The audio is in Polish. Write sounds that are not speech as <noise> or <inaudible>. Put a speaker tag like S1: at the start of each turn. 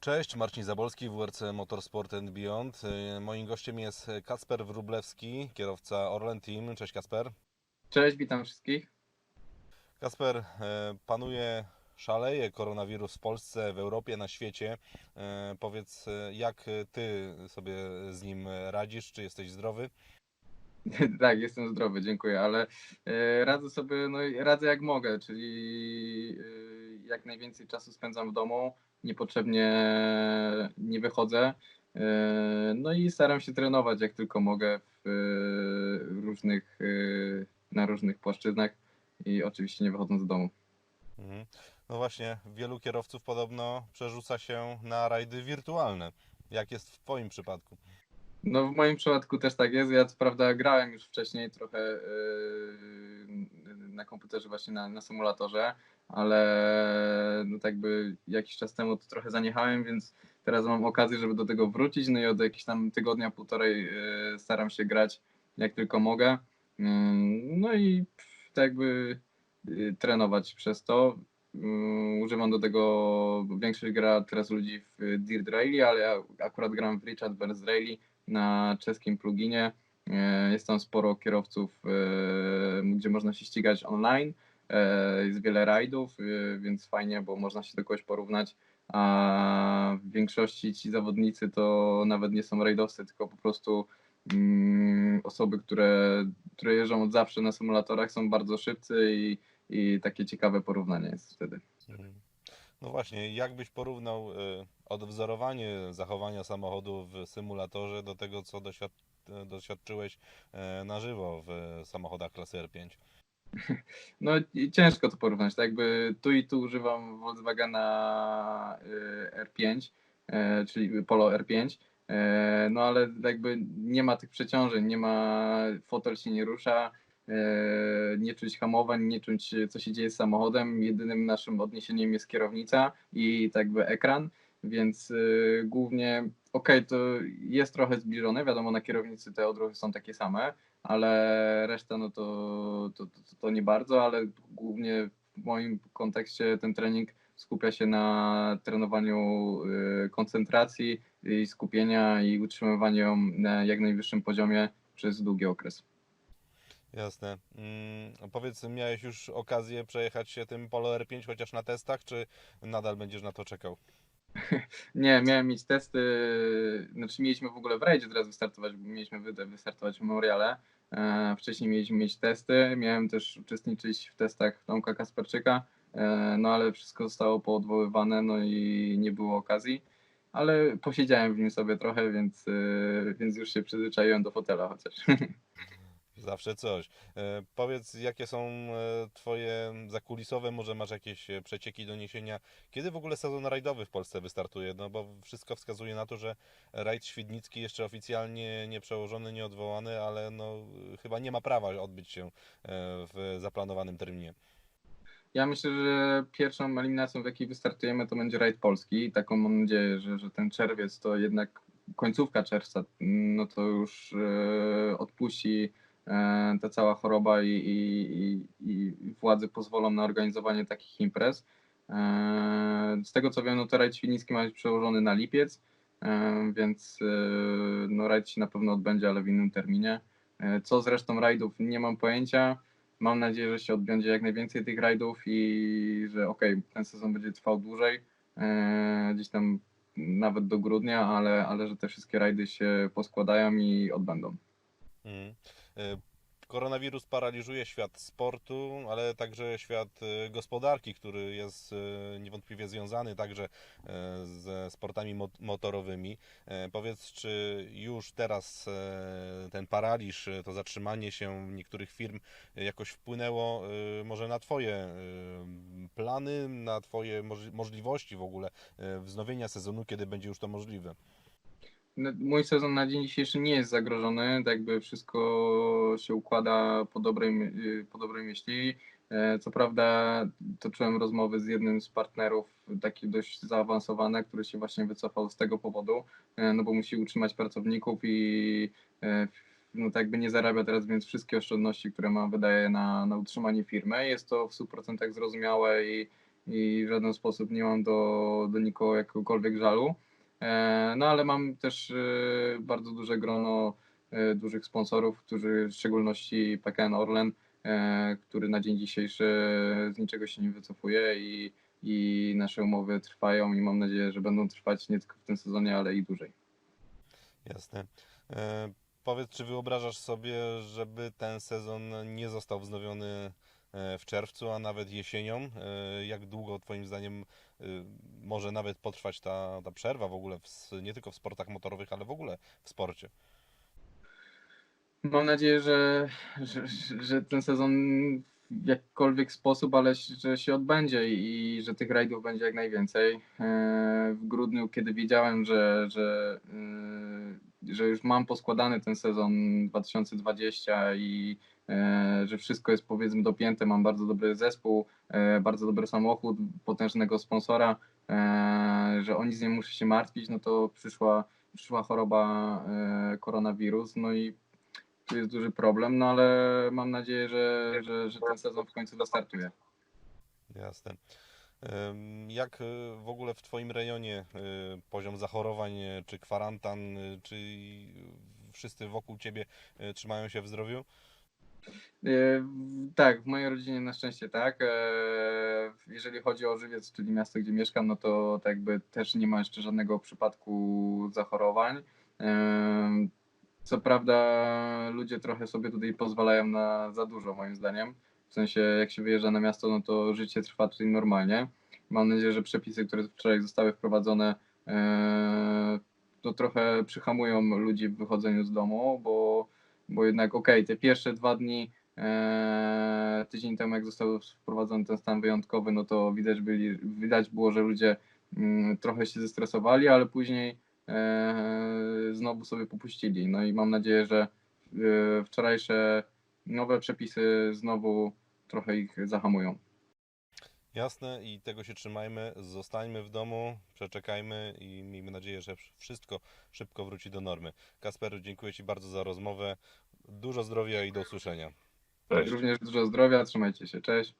S1: Cześć, Marcin Zabolski, WRC Motorsport and Beyond. Y, Moim gościem jest Kacper Wróblewski, kierowca Orlen Team. Cześć Kacper.
S2: Cześć, witam wszystkich.
S1: Kacper, y, panuje, szaleje koronawirus w Polsce, w Europie, na świecie. Y, Powiedz, jak ty sobie z nim radzisz? Czy jesteś zdrowy? <laughs>
S2: tak, jestem zdrowy, dziękuję, ale radzę sobie, no radzę jak mogę, czyli jak najwięcej czasu spędzam w domu, niepotrzebnie nie wychodzę. E, no i staram się trenować jak tylko mogę w e, różnych, e, na różnych płaszczyznach i oczywiście nie wychodząc z domu.
S1: Mhm. No właśnie, wielu kierowców podobno przerzuca się na rajdy wirtualne. Jak jest w Twoim przypadku?
S2: No w moim przypadku też tak jest. Ja co prawda grałem już wcześniej trochę yy, na komputerze właśnie na, na symulatorze, ale no tak by jakiś czas temu to trochę zaniechałem, więc teraz mam okazję, żeby do tego wrócić. No i od jakiegoś tam tygodnia, półtorej yy, staram się grać jak tylko mogę. Yy, no i tak jakby trenować przez to. Używam do tego, większość gra teraz ludzi w Dirt Rally, ale ja akurat gram w Richard Burns Rally na czeskim pluginie. E, Jest tam sporo kierowców, e, gdzie można się ścigać online. E, Jest wiele rajdów, więc fajnie, bo można się do kogoś porównać. A w większości ci zawodnicy to nawet nie są rajdowcy, tylko po prostu mm, osoby, które, które jeżdżą od zawsze na symulatorach, są bardzo szybcy i, i takie ciekawe porównanie jest wtedy.
S1: No właśnie, jak byś porównał odwzorowanie zachowania samochodu w symulatorze do tego, co doświad doświadczyłeś y, na żywo w samochodach klasy R5? <laughs>
S2: No ciężko to porównać, tak? Jakby tu i tu używam Volkswagena y, R5, e, czyli Polo R5, e, no ale jakby nie ma tych przeciążeń, nie ma, fotel się nie rusza, e, nie czuć hamowań, nie czuć co się dzieje z samochodem, jedynym naszym odniesieniem jest kierownica i tak jakby ekran, więc y, głównie okej, to jest trochę zbliżone, wiadomo na kierownicy te odruchy są takie same, ale reszta no to, to, to, to nie bardzo, ale głównie w moim kontekście ten trening skupia się na trenowaniu y, koncentracji i skupienia i utrzymywaniu ją na jak najwyższym poziomie przez długi okres.
S1: Jasne. Mm, powiedz, miałeś już okazję przejechać się tym Polo R5 chociaż na testach, czy nadal będziesz na to czekał? <laughs>
S2: Nie, miałem mieć testy, znaczy mieliśmy w ogóle w rajdzie teraz wystartować, bo mieliśmy wy- wystartować w Memoriale. E, wcześniej mieliśmy mieć testy, miałem też uczestniczyć w testach Tomka Kasperczyka, e, no ale wszystko zostało poodwoływane, no i nie było okazji. Ale posiedziałem w nim sobie trochę, więc, e, więc już się przyzwyczaiłem do fotela chociaż. <laughs>
S1: Zawsze coś. E, powiedz, jakie są e, Twoje zakulisowe, może masz jakieś e, przecieki, doniesienia, kiedy w ogóle sezon rajdowy w Polsce wystartuje? No bo wszystko wskazuje na to, że rajd świdnicki jeszcze oficjalnie nie przełożony, nie odwołany, ale no chyba nie ma prawa odbyć się w zaplanowanym terminie.
S2: Ja myślę, że pierwszą eliminacją, w jakiej wystartujemy, to będzie rajd polski. Taką mam nadzieję, że, że ten czerwiec to jednak końcówka czerwca, no to już e, odpuści ta cała choroba i, i, i, władze pozwolą na organizowanie takich imprez. E, z tego co wiem, no to rajd świdnicki ma być przełożony na lipiec, e, więc e, no rajd się na pewno odbędzie, ale w innym terminie. E, co z resztą rajdów, nie mam pojęcia. Mam nadzieję, że się odbędzie jak najwięcej tych rajdów i że okej, ten sezon będzie trwał dłużej, e, gdzieś tam nawet do grudnia, ale, ale że te wszystkie rajdy się poskładają i odbędą.
S1: Mhm. E, Koronawirus paraliżuje świat sportu, ale także świat e, gospodarki, który jest e, niewątpliwie związany także ze sportami mo- motorowymi. Powiedz, czy już teraz ten paraliż, to zatrzymanie się niektórych firm jakoś wpłynęło może na Twoje plany, na Twoje moż- możliwości w ogóle wznowienia sezonu, kiedy będzie już to możliwe?
S2: No, Mój sezon na dzień dzisiejszy nie jest zagrożony, tak jakby wszystko się układa po dobrej, my- po dobrej myśli. E, Co prawda toczyłem rozmowy z jednym z partnerów, takie dość zaawansowane, który się właśnie wycofał z tego powodu, e, no bo musi utrzymać pracowników i e, no tak jakby nie zarabia teraz, więc wszystkie oszczędności, które ma, wydaje na, na utrzymanie firmy. Jest to w 100% zrozumiałe i, i w żaden sposób nie mam do, do nikogo jakiegokolwiek żalu. E, No ale mam też e, bardzo duże grono e, dużych sponsorów, którzy w szczególności PKN Orlen, który na dzień dzisiejszy z niczego się nie wycofuje i, i nasze umowy trwają i mam nadzieję, że będą trwać nie tylko w tym sezonie, ale i dłużej.
S1: Jasne. Powiedz, czy wyobrażasz sobie, żeby ten sezon nie został wznowiony w czerwcu, a nawet jesienią? E, jak długo Twoim zdaniem e, może nawet potrwać ta, ta przerwa w ogóle, w, nie tylko w sportach motorowych, ale w ogóle w sporcie?
S2: Mam nadzieję, że, że, że ten sezon w jakikolwiek sposób, ale że się odbędzie i, że tych rajdów będzie jak najwięcej. E, W grudniu, kiedy wiedziałem, że, że, e, że już mam poskładany ten sezon 2020 i e, że wszystko jest powiedzmy dopięte, mam bardzo dobry zespół, e, bardzo dobry samochód, potężnego sponsora, e, że o nic nie muszę się martwić, no to przyszła, przyszła choroba e, koronawirus, no i tu jest duży problem, no ale mam nadzieję, że, że, że ten sezon w końcu wystartuje.
S1: Jasne. Jak e, w ogóle w Twoim rejonie e, poziom zachorowań, e, czy kwarantan, e, czy wszyscy wokół Ciebie e, trzymają się w zdrowiu?
S2: E, Tak, w mojej rodzinie na szczęście tak. E, Jeżeli chodzi o Żywiec, czyli miasto, gdzie mieszkam, no to tak jakby też nie ma jeszcze żadnego przypadku zachorowań. E, Co prawda ludzie trochę sobie tutaj pozwalają na za dużo moim zdaniem. W sensie jak się wyjeżdża na miasto, no to życie trwa tutaj normalnie. Mam nadzieję, że przepisy, które wczoraj zostały wprowadzone, to trochę przyhamują ludzi w wychodzeniu z domu, bo bo jednak okej, te pierwsze dwa dni, e, tydzień temu jak został wprowadzony ten stan wyjątkowy, no to widać, byli, widać było, że ludzie mm, trochę się zestresowali, ale później e, znowu sobie popuścili. No i mam nadzieję, że e, wczorajsze nowe przepisy znowu trochę ich zahamują.
S1: Jasne i tego się trzymajmy. Zostańmy w domu, przeczekajmy i miejmy nadzieję, że wszystko szybko wróci do normy. Kasper, dziękuję Ci bardzo za rozmowę. Dużo zdrowia i do usłyszenia. Cześć.
S2: Również dużo zdrowia, trzymajcie się, cześć.